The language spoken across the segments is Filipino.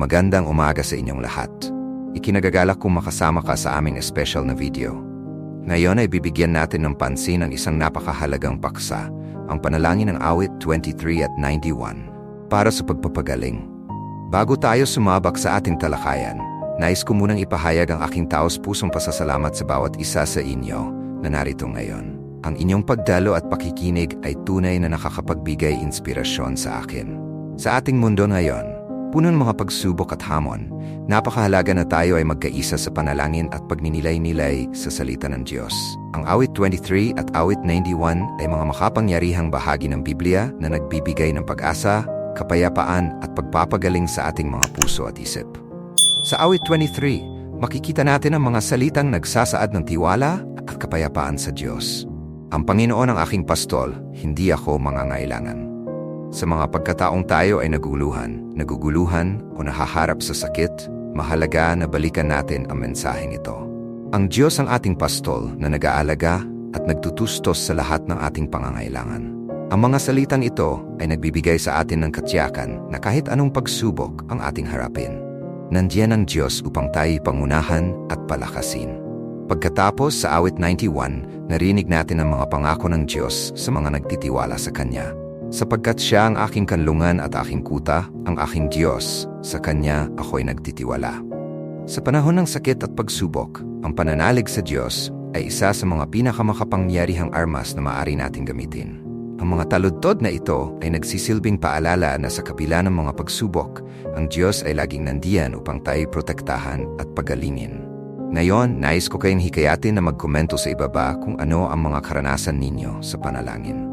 Magandang umaga sa inyong lahat. Ikinagagalak kong makasama ka sa aming special na video. Ngayon ay bibigyan natin ng pansin ang isang napakahalagang paksa, ang panalangin ng awit 23 at 91, para sa pagpapagaling. Bago tayo sumabak sa ating talakayan, nais ko munang ipahayag ang aking taos pusong pasasalamat sa bawat isa sa inyo na narito ngayon. Ang inyong pagdalo at pakikinig ay tunay na nakakapagbigay inspirasyon sa akin. Sa ating mundo ngayon, Puno ng mga pagsubok at hamon, napakahalaga na tayo ay magkaisa sa panalangin at pagninilay-nilay sa salita ng Diyos. Ang awit 23 at awit 91 ay mga makapangyarihang bahagi ng Biblia na nagbibigay ng pag-asa, kapayapaan at pagpapagaling sa ating mga puso at isip. Sa awit 23, makikita natin ang mga salitang nagsasaad ng tiwala at kapayapaan sa Diyos. Ang Panginoon ang aking pastol, hindi ako mangangailangan. Sa mga pagkataong tayo ay naguluhan, naguguluhan o nahaharap sa sakit, mahalaga na balikan natin ang mensaheng ito. Ang Diyos ang ating pastol na nag-aalaga at nagtutustos sa lahat ng ating pangangailangan. Ang mga salitang ito ay nagbibigay sa atin ng katyakan na kahit anong pagsubok ang ating harapin. Nandiyan ang Diyos upang tayo pangunahan at palakasin. Pagkatapos sa awit 91, narinig natin ang mga pangako ng Diyos sa mga nagtitiwala sa Kanya. Sapagkat siya ang aking kanlungan at aking kuta, ang aking Diyos, sa Kanya ako'y nagtitiwala. Sa panahon ng sakit at pagsubok, ang pananalig sa Diyos ay isa sa mga pinakamakapangyarihang armas na maaari nating gamitin. Ang mga taludtod na ito ay nagsisilbing paalala na sa kabila ng mga pagsubok, ang Diyos ay laging nandiyan upang tayo protektahan at pagalingin. Ngayon, nais ko kayong hikayatin na magkomento sa ibaba kung ano ang mga karanasan ninyo sa panalangin.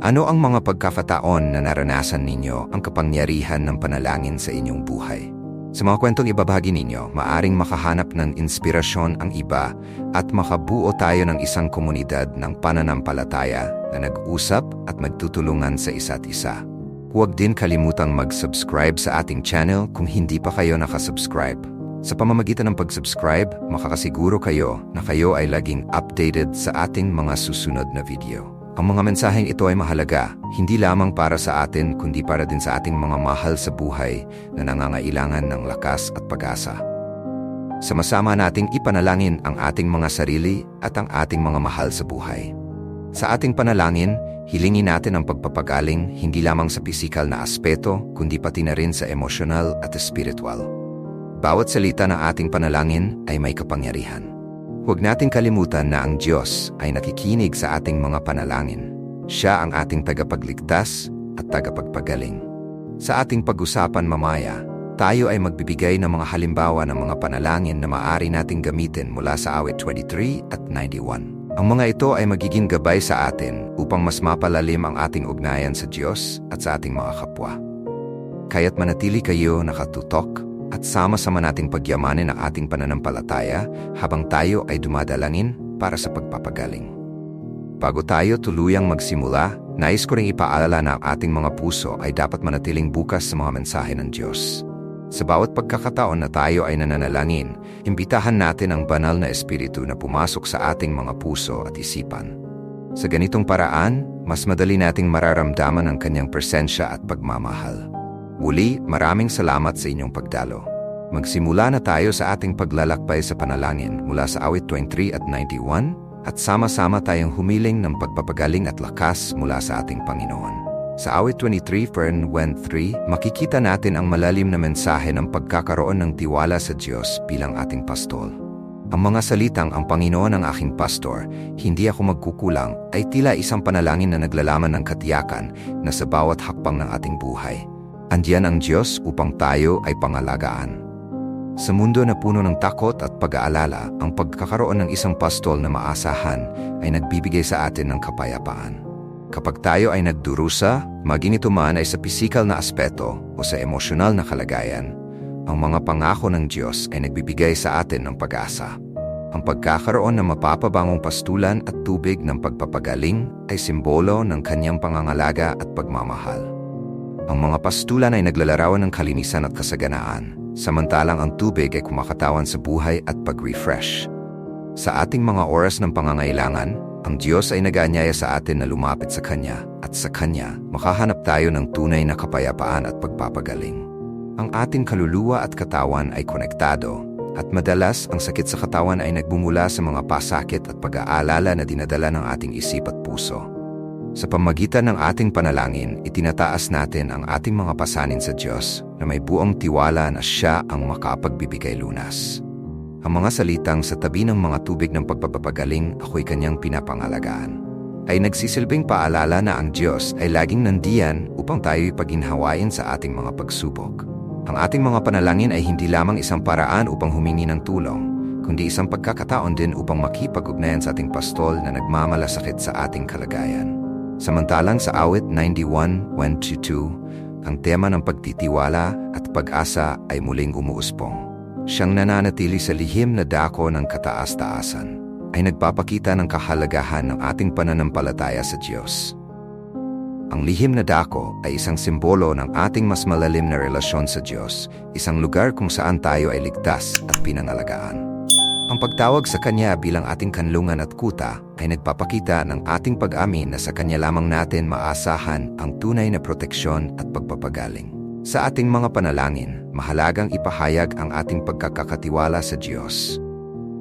Ano ang mga pagkakataon na naranasan ninyo ang kapangyarihan ng panalangin sa inyong buhay? Sa mga kwentong ibabahagi ninyo, maaring makahanap ng inspirasyon ang iba at makabuo tayo ng isang komunidad ng pananampalataya na nag-usap at magtutulungan sa isa't isa. Huwag din kalimutang mag-subscribe sa ating channel kung hindi pa kayo nakasubscribe. Sa pamamagitan ng pag-subscribe, makakasiguro kayo na kayo ay laging updated sa ating mga susunod na video. Ang mga mensaheng ito ay mahalaga, hindi lamang para sa atin kundi para din sa ating mga mahal sa buhay na nangangailangan ng lakas at pag-asa. Sama-sama nating ipanalangin ang ating mga sarili at ang ating mga mahal sa buhay. Sa ating panalangin, hilingin natin ang pagpapagaling hindi lamang sa pisikal na aspeto kundi pati na rin sa emosyonal at spiritual. Bawat salita ng ating panalangin ay may kapangyarihan. Huwag nating kalimutan na ang Diyos ay nakikinig sa ating mga panalangin. Siya ang ating tagapagligtas at tagapagpagaling. Sa ating pag-usapan mamaya, tayo ay magbibigay ng mga halimbawa ng mga panalangin na maaari nating gamitin mula sa awit 23 at 91. Ang mga ito ay magiging gabay sa atin upang mas mapalalim ang ating ugnayan sa Diyos at sa ating mga kapwa. Kaya't manatili kayo nakatutok at sama-sama nating pagyamanin ang ating pananampalataya habang tayo ay dumadalangin para sa pagpapagaling. Bago tayo tuluyang magsimula, nais ko ring ipaalala na ang ating mga puso ay dapat manatiling bukas sa mga mensahe ng Diyos. Sa bawat pagkakataon na tayo ay nananalangin, imbitahan natin ang banal na espiritu na pumasok sa ating mga puso at isipan. Sa ganitong paraan, mas madali nating mararamdaman ang kanyang presensya at pagmamahal. Muli, maraming salamat sa inyong pagdalo. Magsimula na tayo sa ating paglalakbay sa panalangin mula sa awit 23 at 91 at sama-sama tayong humiling ng pagpapagaling at lakas mula sa ating Panginoon. Sa awit 23, Fern 3, makikita natin ang malalim na mensahe ng pagkakaroon ng tiwala sa Diyos bilang ating pastol. Ang mga salitang ang Panginoon ang aking pastor, hindi ako magkukulang, ay tila isang panalangin na naglalaman ng katiyakan na sa bawat hakbang ng ating buhay Andiyan ang Diyos upang tayo ay pangalagaan. Sa mundo na puno ng takot at pag-aalala, ang pagkakaroon ng isang pastol na maasahan ay nagbibigay sa atin ng kapayapaan. Kapag tayo ay nagdurusa, maging ito man ay sa pisikal na aspeto o sa emosyonal na kalagayan, ang mga pangako ng Diyos ay nagbibigay sa atin ng pag-asa. Ang pagkakaroon ng mapapabangong pastulan at tubig ng pagpapagaling ay simbolo ng kanyang pangangalaga at pagmamahal. Ang mga pastulan ay naglalarawan ng kalinisan at kasaganaan, samantalang ang tubig ay kumakatawan sa buhay at pag-refresh. Sa ating mga oras ng pangangailangan, ang Diyos ay nag-aanyaya sa atin na lumapit sa Kanya at sa Kanya makahanap tayo ng tunay na kapayapaan at pagpapagaling. Ang ating kaluluwa at katawan ay konektado at madalas ang sakit sa katawan ay nagbumula sa mga pasakit at pag-aalala na dinadala ng ating isip at puso. Sa pamagitan ng ating panalangin, itinataas natin ang ating mga pasanin sa Diyos na may buong tiwala na Siya ang makapagbibigay lunas. Ang mga salitang sa tabi ng mga tubig ng pagpapagaling ako'y kanyang pinapangalagaan ay nagsisilbing paalala na ang Diyos ay laging nandiyan upang tayo'y paginhawain sa ating mga pagsubok. Ang ating mga panalangin ay hindi lamang isang paraan upang humingi ng tulong, kundi isang pagkakataon din upang makipag-ugnayan sa ating pastol na nagmamalasakit sa ating kalagayan. Samantalang sa awit 91.22, ang tema ng pagtitiwala at pag-asa ay muling umuuspong. Siyang nananatili sa lihim na dako ng kataas-taasan ay nagpapakita ng kahalagahan ng ating pananampalataya sa Diyos. Ang lihim na dako ay isang simbolo ng ating mas malalim na relasyon sa Diyos, isang lugar kung saan tayo ay ligtas at pinangalagaan. Ang pagtawag sa Kanya bilang ating kanlungan at kuta ay nagpapakita ng ating pag-amin na sa Kanya lamang natin maasahan ang tunay na proteksyon at pagpapagaling. Sa ating mga panalangin, mahalagang ipahayag ang ating pagkakatiwala sa Diyos.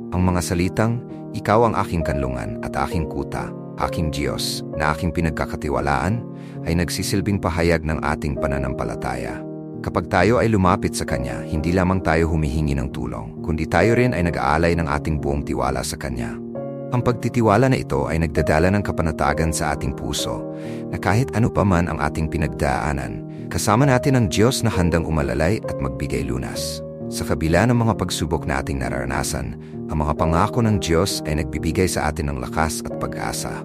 Ang mga salitang, Ikaw ang aking kanlungan at aking kuta, aking Diyos, na aking pinagkakatiwalaan, ay nagsisilbing pahayag ng ating pananampalataya. Kapag tayo ay lumapit sa Kanya, hindi lamang tayo humihingi ng tulong, kundi tayo rin ay nag-aalay ng ating buong tiwala sa Kanya. Ang pagtitiwala na ito ay nagdadala ng kapanatagan sa ating puso, na kahit ano pa man ang ating pinagdaanan, kasama natin ang Diyos na handang umalalay at magbigay lunas. Sa kabila ng mga pagsubok na ating nararanasan, ang mga pangako ng Diyos ay nagbibigay sa atin ng lakas at pag-asa.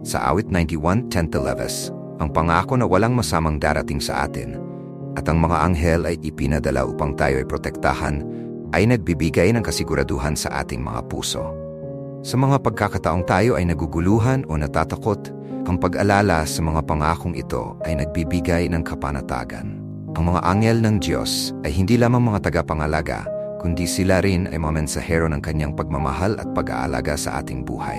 Sa awit 91.10-11, ang pangako na walang masamang darating sa atin at ang mga anghel ay ipinadala upang tayo ay protektahan ay nagbibigay ng kasiguraduhan sa ating mga puso. Sa mga pagkakataong tayo ay naguguluhan o natatakot, ang pag-alala sa mga pangakong ito ay nagbibigay ng kapanatagan. Ang mga anghel ng Diyos ay hindi lamang mga tagapangalaga, kundi sila rin ay mga mensahero ng kanyang pagmamahal at pag-aalaga sa ating buhay.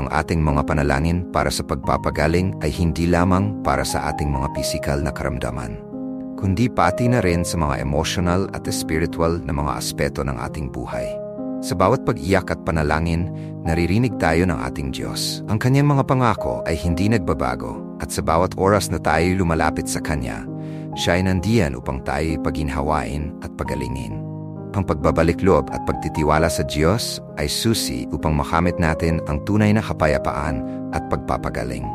Ang ating mga panalangin para sa pagpapagaling ay hindi lamang para sa ating mga pisikal na karamdaman, kundi pati na rin sa mga emotional at spiritual na mga aspeto ng ating buhay. Sa bawat pag-iyak at panalangin, naririnig tayo ng ating Diyos. Ang kanyang mga pangako ay hindi nagbabago at sa bawat oras na tayo lumalapit sa Kanya, siya ay nandiyan upang tayo paginhawain at pagalingin. Ang pagbabalik loob at pagtitiwala sa Diyos ay susi upang makamit natin ang tunay na kapayapaan at pagpapagaling.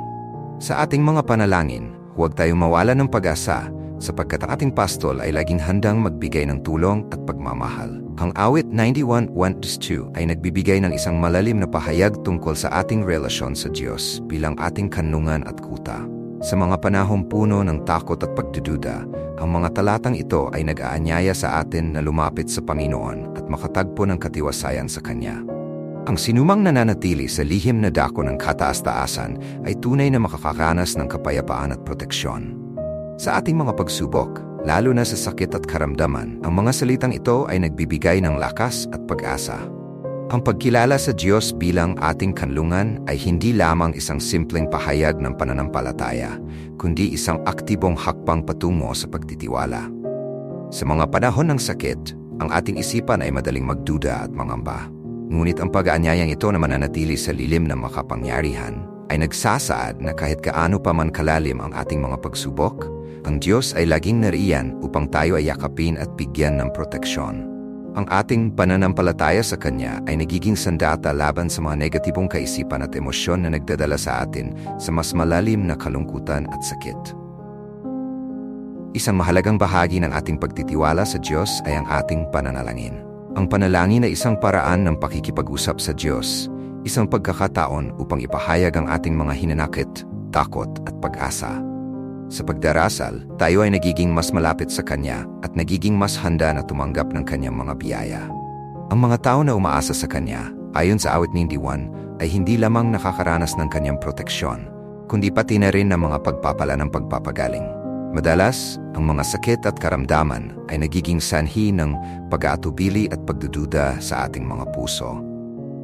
Sa ating mga panalangin, huwag tayong mawala ng pag-asa sapagkat ang ating pastol ay laging handang magbigay ng tulong at pagmamahal. Ang awit 91.1-2 ay nagbibigay ng isang malalim na pahayag tungkol sa ating relasyon sa Diyos bilang ating kanlungan at kuta. Sa mga panahong puno ng takot at pagdududa, ang mga talatang ito ay nag-aanyaya sa atin na lumapit sa Panginoon at makatagpo ng katiwasayan sa Kanya. Ang sinumang nananatili sa lihim na dako ng kataas-taasan ay tunay na makakakanas ng kapayapaan at proteksyon. Sa ating mga pagsubok, lalo na sa sakit at karamdaman, ang mga salitang ito ay nagbibigay ng lakas at pag-asa. Ang pagkilala sa Diyos bilang ating kanlungan ay hindi lamang isang simpleng pahayag ng pananampalataya, kundi isang aktibong hakbang patungo sa pagtitiwala. Sa mga panahon ng sakit, ang ating isipan ay madaling magduda at mangamba. Ngunit ang pag-aanyayang ito na mananatili sa lilim ng makapangyarihan ay nagsasaad na kahit kaano pa man kalalim ang ating mga pagsubok, ang Diyos ay laging nariyan upang tayo ay yakapin at bigyan ng proteksyon. Ang ating pananampalataya sa Kanya ay nagiging sandata laban sa mga negatibong kaisipan at emosyon na nagdadala sa atin sa mas malalim na kalungkutan at sakit. Isang mahalagang bahagi ng ating pagtitiwala sa Diyos ay ang ating pananalangin. Ang panalangin ay isang paraan ng pakikipag-usap sa Diyos, isang pagkakataon upang ipahayag ang ating mga hinanakit, takot at pag-asa sa pagdarasal, tayo ay nagiging mas malapit sa Kanya at nagiging mas handa na tumanggap ng Kanyang mga biyaya. Ang mga tao na umaasa sa Kanya, ayon sa awit 91, ay hindi lamang nakakaranas ng Kanyang proteksyon, kundi pati na rin ng mga pagpapala ng pagpapagaling. Madalas, ang mga sakit at karamdaman ay nagiging sanhi ng pag-aatubili at pagdududa sa ating mga puso.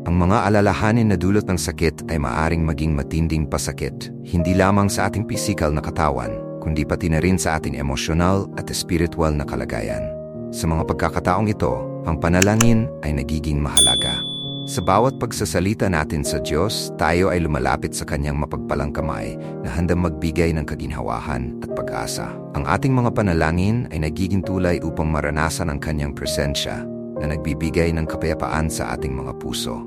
Ang mga alalahanin na dulot ng sakit ay maaring maging matinding pasakit, hindi lamang sa ating pisikal na katawan, kundi pati na rin sa ating emosyonal at spiritual na kalagayan. Sa mga pagkakataong ito, ang panalangin ay nagiging mahalaga. Sa bawat pagsasalita natin sa Diyos, tayo ay lumalapit sa Kanyang mapagpalang kamay na handang magbigay ng kaginhawahan at pag-asa. Ang ating mga panalangin ay nagiging tulay upang maranasan ang Kanyang presensya na nagbibigay ng kapayapaan sa ating mga puso.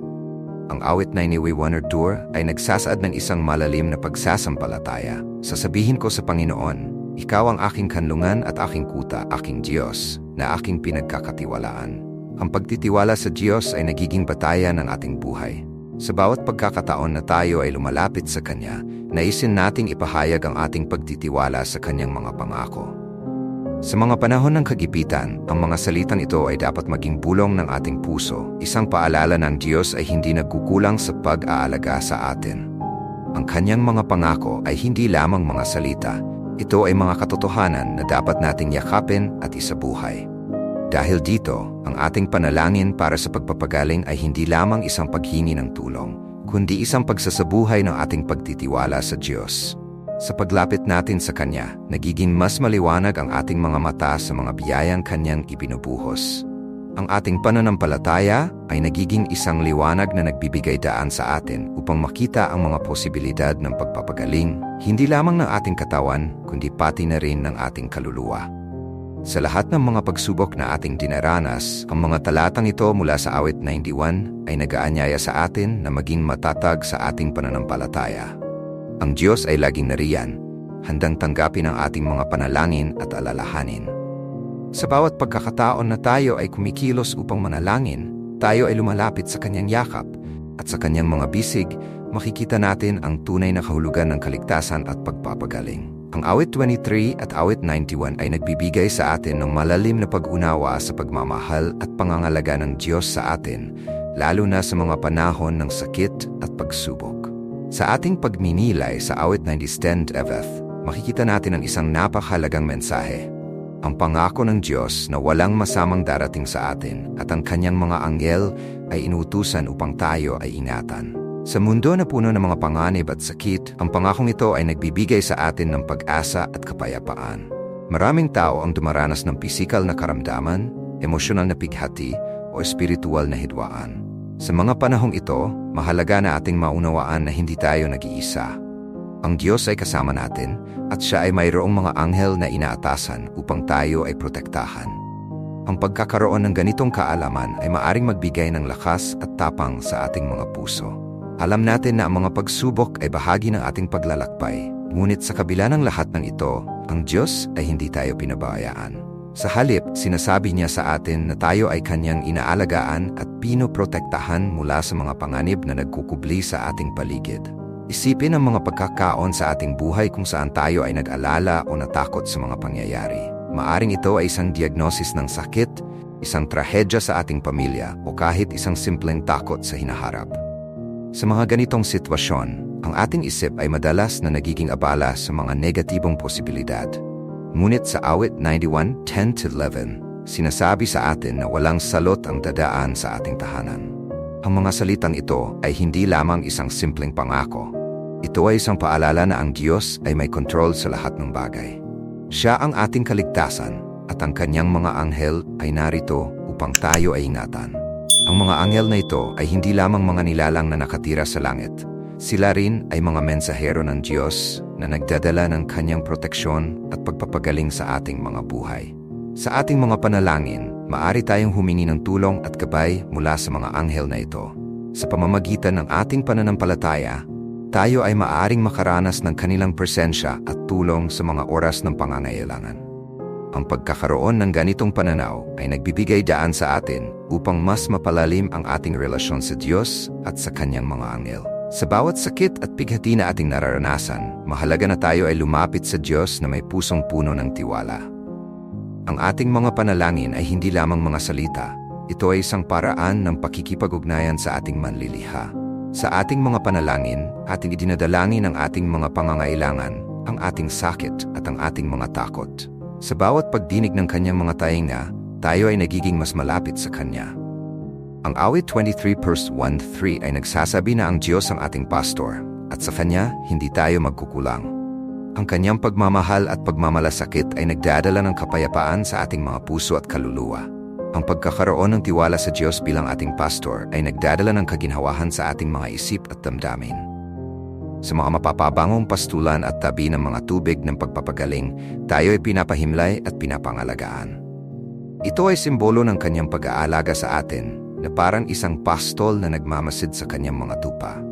Ang awit na ni Waywaner Tour ay nagsasaad ng isang malalim na pagsasampalataya. Sasabihin ko sa Panginoon, Ikaw ang aking kanlungan at aking kuta, aking Diyos, na aking pinagkakatiwalaan. Ang pagtitiwala sa Diyos ay nagiging batayan ng ating buhay. Sa bawat pagkakataon na tayo ay lumalapit sa Kanya, naisin nating ipahayag ang ating pagtitiwala sa Kanyang mga pangako. Sa mga panahon ng kagipitan, ang mga salitang ito ay dapat maging bulong ng ating puso. Isang paalala ng Diyos ay hindi nagkukulang sa pag-aalaga sa atin. Ang kanyang mga pangako ay hindi lamang mga salita. Ito ay mga katotohanan na dapat nating yakapin at isabuhay. Dahil dito, ang ating panalangin para sa pagpapagaling ay hindi lamang isang paghingi ng tulong, kundi isang pagsasabuhay ng ating pagtitiwala sa Diyos. Sa paglapit natin sa Kanya, nagiging mas maliwanag ang ating mga mata sa mga biyayang Kanyang ibinubuhos. Ang ating pananampalataya ay nagiging isang liwanag na nagbibigay daan sa atin upang makita ang mga posibilidad ng pagpapagaling, hindi lamang ng ating katawan, kundi pati na rin ng ating kaluluwa. Sa lahat ng mga pagsubok na ating dinaranas, ang mga talatang ito mula sa awit 91 ay nagaanyaya sa atin na maging matatag sa ating pananampalataya. Ang Diyos ay laging nariyan, handang tanggapin ang ating mga panalangin at alalahanin. Sa bawat pagkakataon na tayo ay kumikilos upang manalangin, tayo ay lumalapit sa kanyang yakap at sa kanyang mga bisig, makikita natin ang tunay na kahulugan ng kaligtasan at pagpapagaling. Ang awit 23 at awit 91 ay nagbibigay sa atin ng malalim na pag-unawa sa pagmamahal at pangangalaga ng Diyos sa atin, lalo na sa mga panahon ng sakit at pagsubok. Sa ating pagminilay sa awit 90 Stand Eveth, makikita natin ang isang napakahalagang mensahe. Ang pangako ng Diyos na walang masamang darating sa atin at ang kanyang mga anghel ay inutusan upang tayo ay ingatan. Sa mundo na puno ng mga panganib at sakit, ang pangakong ito ay nagbibigay sa atin ng pag-asa at kapayapaan. Maraming tao ang dumaranas ng pisikal na karamdaman, emosyonal na pighati, o espiritual na hidwaan. Sa mga panahong ito, mahalaga na ating maunawaan na hindi tayo nag-iisa. Ang Diyos ay kasama natin at siya ay mayroong mga anghel na inaatasan upang tayo ay protektahan. Ang pagkakaroon ng ganitong kaalaman ay maaring magbigay ng lakas at tapang sa ating mga puso. Alam natin na ang mga pagsubok ay bahagi ng ating paglalakbay, ngunit sa kabila ng lahat ng ito, ang Diyos ay hindi tayo pinabayaan. Sa halip, sinasabi niya sa atin na tayo ay kanyang inaalagaan at pinoprotektahan mula sa mga panganib na nagkukubli sa ating paligid. Isipin ang mga pagkakaon sa ating buhay kung saan tayo ay nag-alala o natakot sa mga pangyayari. Maaring ito ay isang diagnosis ng sakit, isang trahedya sa ating pamilya o kahit isang simpleng takot sa hinaharap. Sa mga ganitong sitwasyon, ang ating isip ay madalas na nagiging abala sa mga negatibong posibilidad. Ngunit sa awit 91:10-11, sinasabi sa atin na walang salot ang dadaan sa ating tahanan. Ang mga salitang ito ay hindi lamang isang simpleng pangako. Ito ay isang paalala na ang Diyos ay may kontrol sa lahat ng bagay. Siya ang ating kaligtasan at ang kanyang mga anghel ay narito upang tayo ay ingatan. Ang mga anghel na ito ay hindi lamang mga nilalang na nakatira sa langit. Sila rin ay mga mensahero ng Diyos na nagdadala ng kanyang proteksyon at pagpapagaling sa ating mga buhay. Sa ating mga panalangin, maari tayong humingi ng tulong at gabay mula sa mga anghel na ito. Sa pamamagitan ng ating pananampalataya, tayo ay maaring makaranas ng kanilang presensya at tulong sa mga oras ng pangangailangan. Ang pagkakaroon ng ganitong pananaw ay nagbibigay daan sa atin upang mas mapalalim ang ating relasyon sa Diyos at sa Kanyang mga anghel. Sa bawat sakit at pighati na ating nararanasan, mahalaga na tayo ay lumapit sa Diyos na may pusong puno ng tiwala. Ang ating mga panalangin ay hindi lamang mga salita, ito ay isang paraan ng pakikipag-ugnayan sa ating manliliha. Sa ating mga panalangin, ating idinadalangin ang ating mga pangangailangan, ang ating sakit at ang ating mga takot. Sa bawat pagdinig ng kanyang mga tainga, tayo ay nagiging mas malapit sa kanya. Ang awit 23 verse 1-3 ay nagsasabi na ang Diyos ang ating pastor at sa kanya hindi tayo magkukulang. Ang kanyang pagmamahal at pagmamalasakit ay nagdadala ng kapayapaan sa ating mga puso at kaluluwa. Ang pagkakaroon ng tiwala sa Diyos bilang ating pastor ay nagdadala ng kaginhawahan sa ating mga isip at damdamin. Sa mga mapapabangong pastulan at tabi ng mga tubig ng pagpapagaling, tayo ay pinapahimlay at pinapangalagaan. Ito ay simbolo ng kanyang pag-aalaga sa atin na parang isang pastol na nagmamasid sa kanyang mga tupa.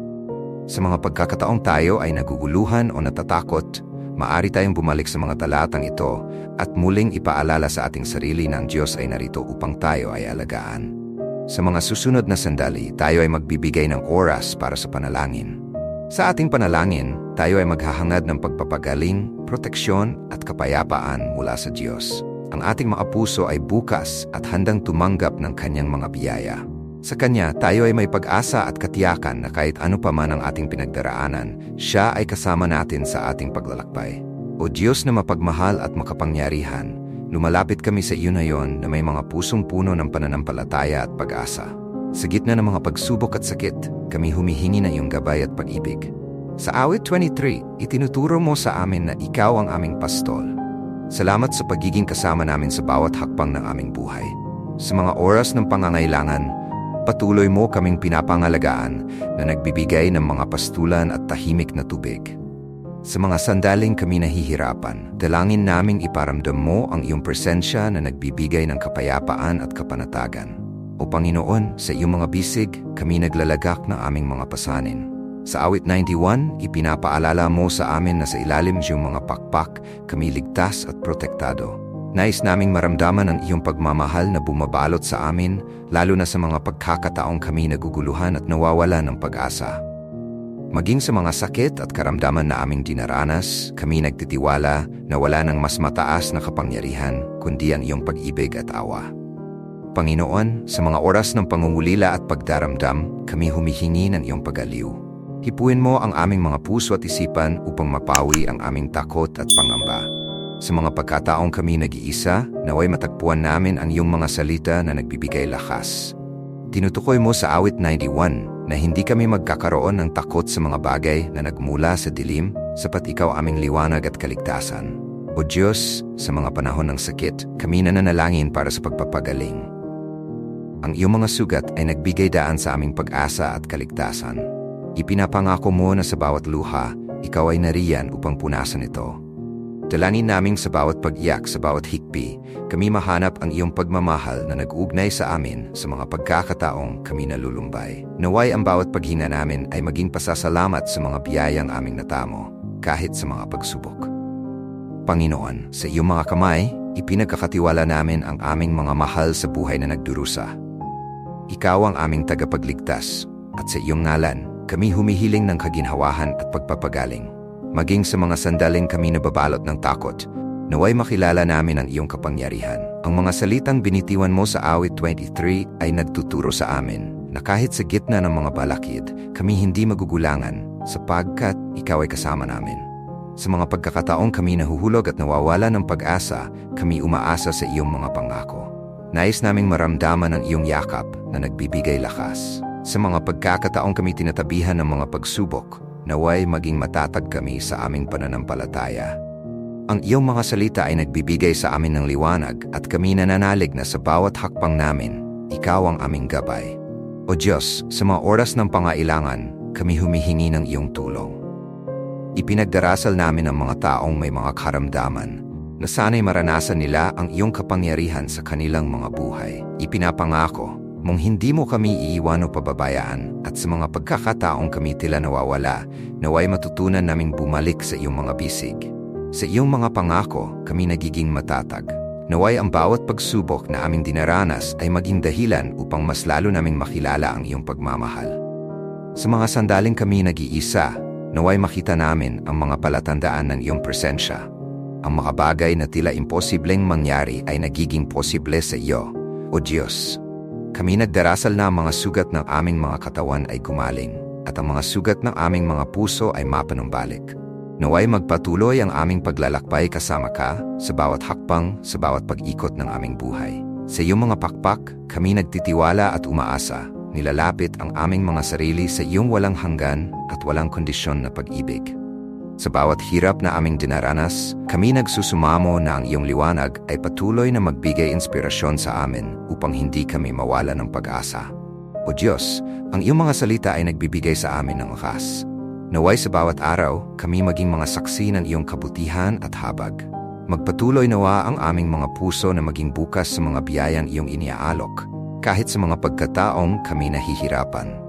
Sa mga pagkakataong tayo ay naguguluhan o natatakot, Maari tayong bumalik sa mga talatang ito at muling ipaalala sa ating sarili na ang Diyos ay narito upang tayo ay alagaan. Sa mga susunod na sandali, tayo ay magbibigay ng oras para sa panalangin. Sa ating panalangin, tayo ay maghahangad ng pagpapagaling, proteksyon at kapayapaan mula sa Diyos. Ang ating mga puso ay bukas at handang tumanggap ng kanyang mga biyaya. Sa Kanya, tayo ay may pag-asa at katiyakan na kahit ano pa man ang ating pinagdaraanan, Siya ay kasama natin sa ating paglalakbay. O Diyos na mapagmahal at makapangyarihan, lumalapit kami sa iyo na yon na may mga pusong puno ng pananampalataya at pag-asa. Sa gitna ng mga pagsubok at sakit, kami humihingi ng iyong gabay at pag-ibig. Sa awit 23, itinuturo mo sa amin na ikaw ang aming pastol. Salamat sa pagiging kasama namin sa bawat hakbang ng aming buhay. Sa mga oras ng pangangailangan, Patuloy mo kaming pinapangalagaan na nagbibigay ng mga pastulan at tahimik na tubig. Sa mga sandaling kami nahihirapan, dalangin naming iparamdam mo ang iyong presensya na nagbibigay ng kapayapaan at kapanatagan. O Panginoon, sa iyong mga bisig, kami naglalagak ng aming mga pasanin. Sa awit 91, ipinapaalala mo sa amin na sa ilalim iyong mga pakpak, kami ligtas at protektado. Nais naming maramdaman ang iyong pagmamahal na bumabalot sa amin, lalo na sa mga pagkakataong kami naguguluhan at nawawala ng pag-asa. Maging sa mga sakit at karamdaman na aming dinaranas, kami nagtitiwala na wala ng mas mataas na kapangyarihan kundi ang iyong pag-ibig at awa. Panginoon, sa mga oras ng pangungulila at pagdaramdam, kami humihingi ng iyong pagaliw. Hipuin mo ang aming mga puso at isipan upang mapawi ang aming takot at pangamba. Sa mga pagkataong kami nag-iisa, naway matagpuan namin ang iyong mga salita na nagbibigay lakas. Tinutukoy mo sa awit 91 na hindi kami magkakaroon ng takot sa mga bagay na nagmula sa dilim sapat ikaw aming liwanag at kaligtasan. O Diyos, sa mga panahon ng sakit, kami nananalangin para sa pagpapagaling. Ang iyong mga sugat ay nagbigay daan sa aming pag-asa at kaligtasan. Ipinapangako mo na sa bawat luha, ikaw ay nariyan upang punasan ito. Dalangin naming sa bawat pag-iyak, sa bawat hikpi, kami mahanap ang iyong pagmamahal na nag-ugnay sa amin sa mga pagkakataong kami nalulumbay. Naway ang bawat paghina namin ay maging pasasalamat sa mga biyayang aming natamo, kahit sa mga pagsubok. Panginoon, sa iyong mga kamay, ipinagkakatiwala namin ang aming mga mahal sa buhay na nagdurusa. Ikaw ang aming tagapagligtas, at sa iyong ngalan, kami humihiling ng kaginhawahan at pagpapagaling maging sa mga sandaling kami nababalot ng takot, naway makilala namin ang iyong kapangyarihan. Ang mga salitang binitiwan mo sa awit 23 ay nagtuturo sa amin na kahit sa gitna ng mga balakid, kami hindi magugulangan sapagkat ikaw ay kasama namin. Sa mga pagkakataong kami nahuhulog at nawawala ng pag-asa, kami umaasa sa iyong mga pangako. Nais naming maramdaman ang iyong yakap na nagbibigay lakas. Sa mga pagkakataong kami tinatabihan ng mga pagsubok, naway maging matatag kami sa aming pananampalataya. Ang iyong mga salita ay nagbibigay sa amin ng liwanag at kami nananalig na sa bawat hakbang namin, ikaw ang aming gabay. O Diyos, sa mga oras ng pangailangan, kami humihingi ng iyong tulong. Ipinagdarasal namin ang mga taong may mga karamdaman na sana'y maranasan nila ang iyong kapangyarihan sa kanilang mga buhay. Ipinapangako mong hindi mo kami iiwan o pababayaan at sa mga pagkakataong kami tila nawawala, naway matutunan naming bumalik sa iyong mga bisig. Sa iyong mga pangako, kami nagiging matatag. Naway ang bawat pagsubok na aming dinaranas ay maging dahilan upang mas lalo naming makilala ang iyong pagmamahal. Sa mga sandaling kami nag-iisa, naway makita namin ang mga palatandaan ng iyong presensya. Ang mga bagay na tila imposibleng mangyari ay nagiging posible sa iyo, O Diyos. Kami nagdarasal na ang mga sugat ng aming mga katawan ay gumaling at ang mga sugat ng aming mga puso ay mapanumbalik. Naway magpatuloy ang aming paglalakbay kasama ka sa bawat hakbang, sa bawat pag-ikot ng aming buhay. Sa iyong mga pakpak, kami nagtitiwala at umaasa, nilalapit ang aming mga sarili sa iyong walang hanggan at walang kondisyon na pag-ibig. Sa bawat hirap na aming dinaranas, kami nagsusumamo na ang iyong liwanag ay patuloy na magbigay inspirasyon sa amin upang hindi kami mawala ng pag-asa. O Diyos, ang iyong mga salita ay nagbibigay sa amin ng lakas. Naway sa bawat araw, kami maging mga saksi ng iyong kabutihan at habag. Magpatuloy nawa ang aming mga puso na maging bukas sa mga biyayang iyong iniaalok, kahit sa mga pagkataong kami nahihirapan.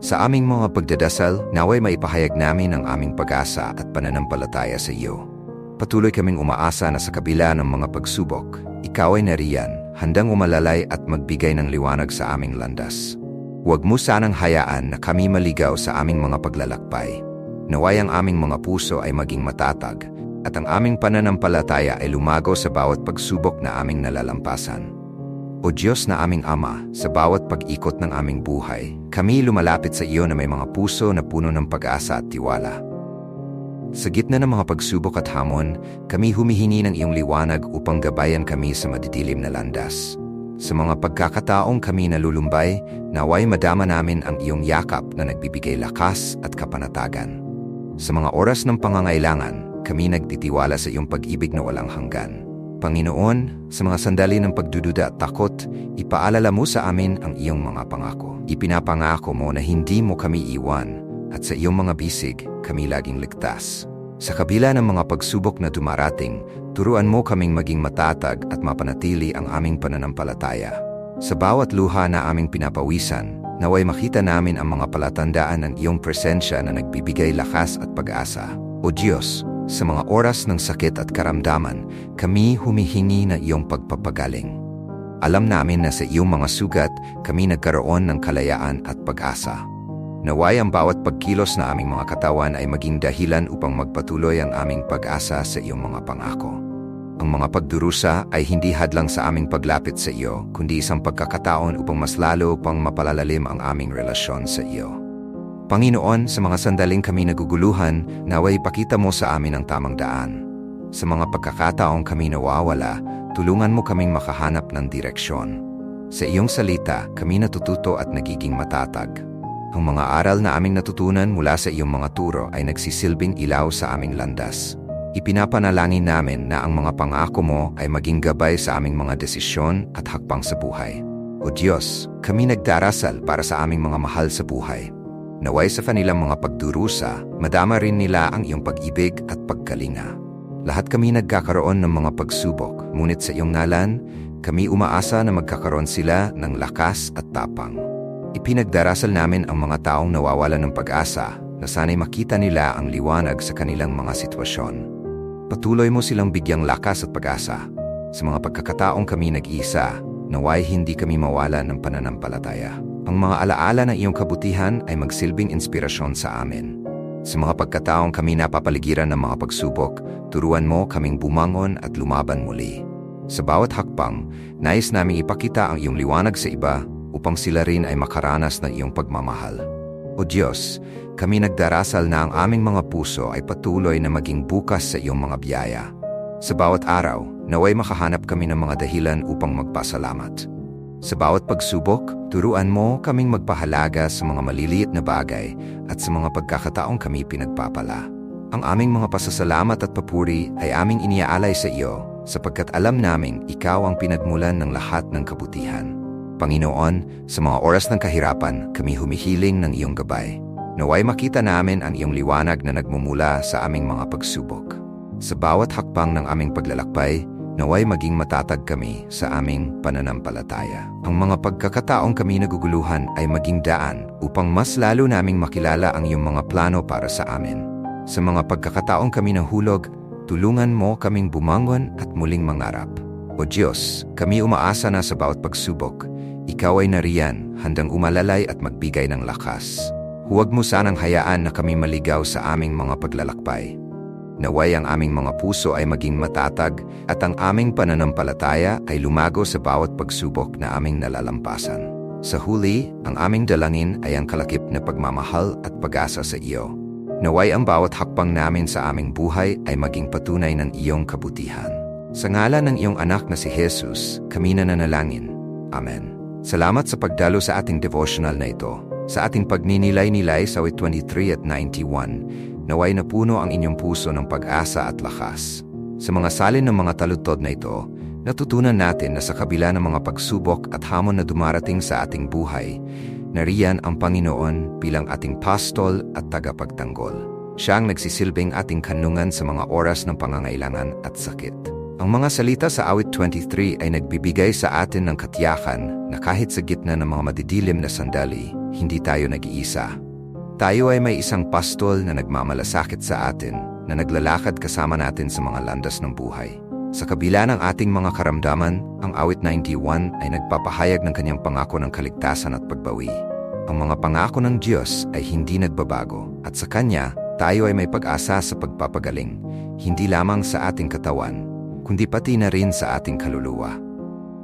Sa aming mga pagdadasal, naway maipahayag namin ang aming pag-asa at pananampalataya sa iyo. Patuloy kaming umaasa na sa kabila ng mga pagsubok, ikaw ay nariyan, handang umalalay at magbigay ng liwanag sa aming landas. Huwag mo sanang hayaan na kami maligaw sa aming mga paglalakbay. Naway ang aming mga puso ay maging matatag at ang aming pananampalataya ay lumago sa bawat pagsubok na aming nalalampasan. O Diyos na aming Ama, sa bawat pag-ikot ng aming buhay, kami lumalapit sa iyo na may mga puso na puno ng pag-asa at tiwala. Sa gitna ng mga pagsubok at hamon, kami humihingi ng iyong liwanag upang gabayan kami sa madidilim na landas. Sa mga pagkakataong kami nalulumbay, naway madama namin ang iyong yakap na nagbibigay lakas at kapanatagan. Sa mga oras ng pangangailangan, kami nagtitiwala sa iyong pag-ibig na walang hanggan. Panginoon, sa mga sandali ng pagdududa at takot, ipaalala mo sa amin ang iyong mga pangako. Ipinapangako mo na hindi mo kami iwan at sa iyong mga bisig, kami laging ligtas. Sa kabila ng mga pagsubok na dumarating, turuan mo kaming maging matatag at mapanatili ang aming pananampalataya. Sa bawat luha na aming pinapawisan, naway makita namin ang mga palatandaan ng iyong presensya na nagbibigay lakas at pag-asa. O Diyos, sa mga oras ng sakit at karamdaman, kami humihingi na iyong pagpapagaling. Alam namin na sa iyong mga sugat, kami nagkaroon ng kalayaan at pag-asa. Naway ang bawat pagkilos na aming mga katawan ay maging dahilan upang magpatuloy ang aming pag-asa sa iyong mga pangako. Ang mga pagdurusa ay hindi hadlang sa aming paglapit sa iyo, kundi isang pagkakataon upang mas lalo pang mapalalalim ang aming relasyon sa iyo. Panginoon, sa mga sandaling kami naguguluhan, naway pakita mo sa amin ang tamang daan. Sa mga pagkakataong kami nawawala, tulungan mo kaming makahanap ng direksyon. Sa iyong salita, kami natututo at nagiging matatag. Ang mga aral na aming natutunan mula sa iyong mga turo ay nagsisilbing ilaw sa aming landas. Ipinapanalangin namin na ang mga pangako mo ay maging gabay sa aming mga desisyon at hakbang sa buhay. O Diyos, kami nagdarasal para sa aming mga mahal sa buhay Naway sa kanilang mga pagdurusa, madama rin nila ang iyong pag-ibig at pagkalinga. Lahat kami nagkakaroon ng mga pagsubok, ngunit sa iyong ngalan, kami umaasa na magkakaroon sila ng lakas at tapang. Ipinagdarasal namin ang mga taong nawawalan ng pag-asa na sana'y makita nila ang liwanag sa kanilang mga sitwasyon. Patuloy mo silang bigyang lakas at pag-asa. Sa mga pagkakataong kami nag-iisa, naway hindi kami mawala ng pananampalataya. Ang mga alaala ng iyong kabutihan ay magsilbing inspirasyon sa amin. Sa mga pagkataong kami napapaligiran ng mga pagsubok, turuan mo kaming bumangon at lumaban muli. Sa bawat hakbang, nais naming ipakita ang iyong liwanag sa iba upang sila rin ay makaranas ng iyong pagmamahal. O Diyos, kami nagdarasal na ang aming mga puso ay patuloy na maging bukas sa iyong mga biyaya. Sa bawat araw, naway makahanap kami ng mga dahilan upang magpasalamat. Sa bawat pagsubok, turuan mo kaming magpahalaga sa mga maliliit na bagay at sa mga pagkakataong kami pinagpapala. Ang aming mga pasasalamat at papuri ay aming iniaalay sa iyo sapagkat alam naming ikaw ang pinagmulan ng lahat ng kabutihan. Panginoon, sa mga oras ng kahirapan, kami humihiling ng iyong gabay. Naway makita namin ang iyong liwanag na nagmumula sa aming mga pagsubok. Sa bawat hakbang ng aming paglalakbay, Naway maging matatag kami sa aming pananampalataya. Ang mga pagkakataong kami naguguluhan ay maging daan upang mas lalo naming makilala ang iyong mga plano para sa amin. Sa mga pagkakataong kami nahulog, tulungan mo kaming bumangon at muling mangarap. O Diyos, kami umaasa na sa bawat pagsubok. Ikaw ay nariyan, handang umalalay at magbigay ng lakas. Huwag mo sanang hayaan na kami maligaw sa aming mga paglalakbay. Naway ang aming mga puso ay maging matatag at ang aming pananampalataya ay lumago sa bawat pagsubok na aming nalalampasan. Sa huli, ang aming dalangin ay ang kalakip na pagmamahal at pag-asa sa iyo. Naway ang bawat hakbang namin sa aming buhay ay maging patunay ng iyong kabutihan. Sa ngalan ng iyong anak na si Jesus, kami na nanalangin. Amen. Salamat sa pagdalo sa ating devotional na ito. Sa ating pagninilay-nilay sa 23 at 91, naway napuno ang inyong puso ng pag-asa at lakas. Sa mga salin ng mga talutod na ito, natutunan natin na sa kabila ng mga pagsubok at hamon na dumarating sa ating buhay, nariyan ang Panginoon bilang ating pastol at tagapagtanggol. Siya ang nagsisilbing ating kanungan sa mga oras ng pangangailangan at sakit. Ang mga salita sa awit 23 ay nagbibigay sa atin ng katiyakan na kahit sa gitna ng mga madidilim na sandali, hindi tayo nag-iisa. Tayo ay may isang pastol na nagmamalasakit sa atin na naglalakad kasama natin sa mga landas ng buhay. Sa kabila ng ating mga karamdaman, ang awit 91 ay nagpapahayag ng kanyang pangako ng kaligtasan at pagbawi. Ang mga pangako ng Diyos ay hindi nagbabago at sa Kanya, tayo ay may pag-asa sa pagpapagaling, hindi lamang sa ating katawan, kundi pati na rin sa ating kaluluwa.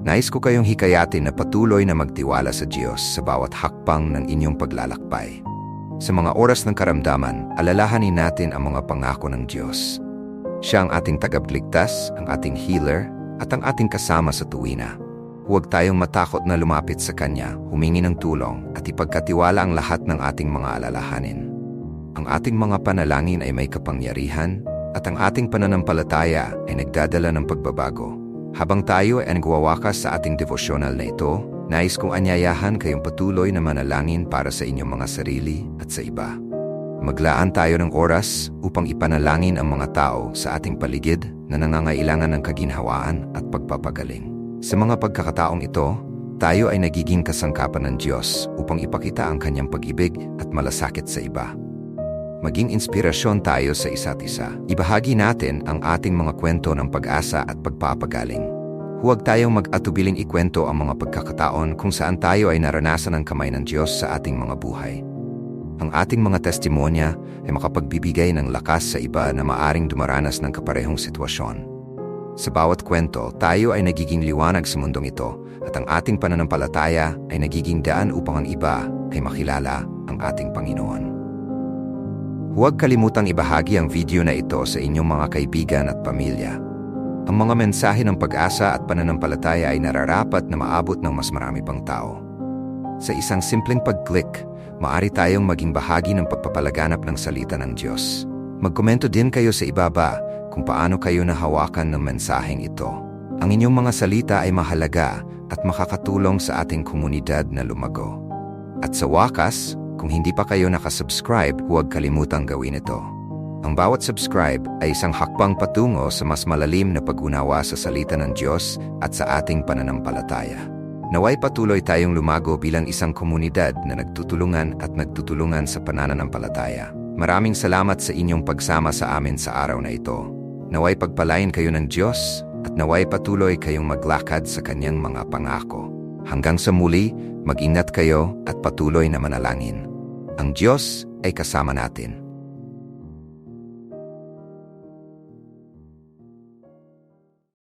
Nais ko kayong hikayatin na patuloy na magtiwala sa Diyos sa bawat hakbang ng inyong paglalakbay. Sa mga oras ng karamdaman, alalahanin natin ang mga pangako ng Diyos. Siya ang ating tagapagligtas, ang ating healer, at ang ating kasama sa tuwina. Huwag tayong matakot na lumapit sa Kanya, humingi ng tulong, at ipagkatiwala ang lahat ng ating mga alalahanin. Ang ating mga panalangin ay may kapangyarihan, at ang ating pananampalataya ay nagdadala ng pagbabago. Habang tayo ay nagwawakas sa ating devosyonal na ito, Nais kong anyayahan kayong patuloy na manalangin para sa inyong mga sarili at sa iba. Maglaan tayo ng oras upang ipanalangin ang mga tao sa ating paligid na nangangailangan ng kaginhawaan at pagpapagaling. Sa mga pagkakataong ito, tayo ay nagiging kasangkapan ng Diyos upang ipakita ang kanyang pag-ibig at malasakit sa iba. Maging inspirasyon tayo sa isa't isa. Ibahagi natin ang ating mga kwento ng pag-asa at pagpapagaling Huwag tayong mag-atubiling ikwento ang mga pagkakataon kung saan tayo ay naranasan ng kamay ng Diyos sa ating mga buhay. Ang ating mga testimonya ay makapagbibigay ng lakas sa iba na maaring dumaranas ng kaparehong sitwasyon. Sa bawat kwento, tayo ay nagiging liwanag sa mundong ito at ang ating pananampalataya ay nagiging daan upang ang iba ay makilala ang ating Panginoon. Huwag kalimutang ibahagi ang video na ito sa inyong mga kaibigan at pamilya ang mga mensahe ng pag-asa at pananampalataya ay nararapat na maabot ng mas marami pang tao. Sa isang simpleng pag-click, maari tayong maging bahagi ng pagpapalaganap ng salita ng Diyos. Magkomento din kayo sa ibaba kung paano kayo nahawakan ng mensaheng ito. Ang inyong mga salita ay mahalaga at makakatulong sa ating komunidad na lumago. At sa wakas, kung hindi pa kayo nakasubscribe, huwag kalimutang gawin ito. Ang bawat subscribe ay isang hakbang patungo sa mas malalim na pag-unawa sa salita ng Diyos at sa ating pananampalataya. Naway patuloy tayong lumago bilang isang komunidad na nagtutulungan at nagtutulungan sa pananampalataya. Maraming salamat sa inyong pagsama sa amin sa araw na ito. Naway pagpalain kayo ng Diyos at naway patuloy kayong maglakad sa kanyang mga pangako. Hanggang sa muli, mag-ingat kayo at patuloy na manalangin. Ang Diyos ay kasama natin.